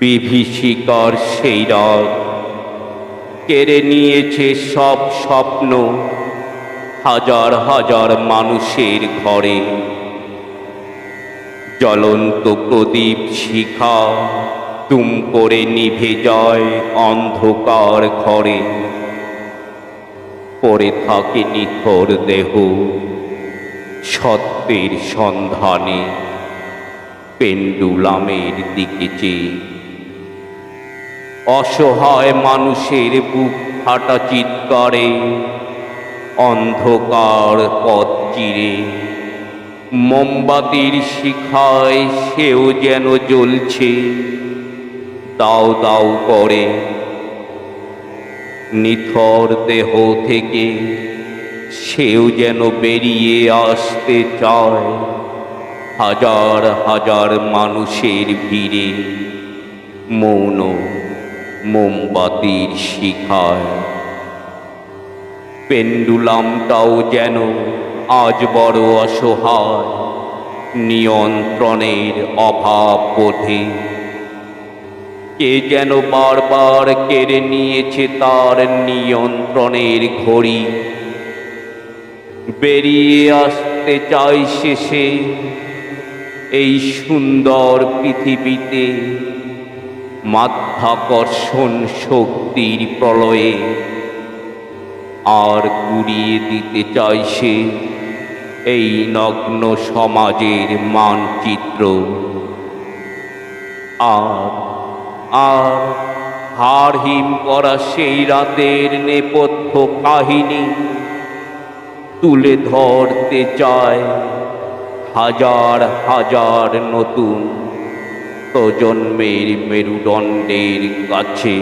বিভীষিকার সেই রাত কেড়ে নিয়েছে সব স্বপ্ন হাজার হাজার মানুষের ঘরে। জ্বলন্ত প্রদীপ শিখা তুম করে নিভে যায় অন্ধকার ঘরে। পড়ে থাকে নিথর দেহ সত্যের সন্ধানে। পেন্ডুলামের দিকে চেয়ে অসহায় মানুষের বুক ফাটা চিৎকারে, অন্ধকার পথ চিরে। মোমবাতির শিখায় সেও যেন জ্বলছে, দাও দাও করে। নিথর দেহ থেকে সেও যেন বেরিয়ে আসতে চায়, হাজার হাজার মানুষের ভিড়ে। মৌন মোমবাতির শিখায়। পেন্ডুলামটাও যেন আজ বড় অসহায়, নিয়ন্ত্রণের অভাব বোধে। কে যেন বারবার কেড়ে নিয়েছে তার নিয়ন্ত্রণের ঘড়ি। বেরিয়ে আসতে চাই শেষে এই সুন্দর পৃথিবীতে। মাধ্যাকর্ষণ শক্তির প্রলয়ে আর গুড়িয়ে দিতে চাই সে এই নগ্ন সমাজের মানচিত্র। আর আর হার হিম করা সেই রাতের নেপথ্য কাহিনী তুলে ধরতে চায় হাজার হাজার নতুন প্রজন্মের মেরুদণ্ডের কাছে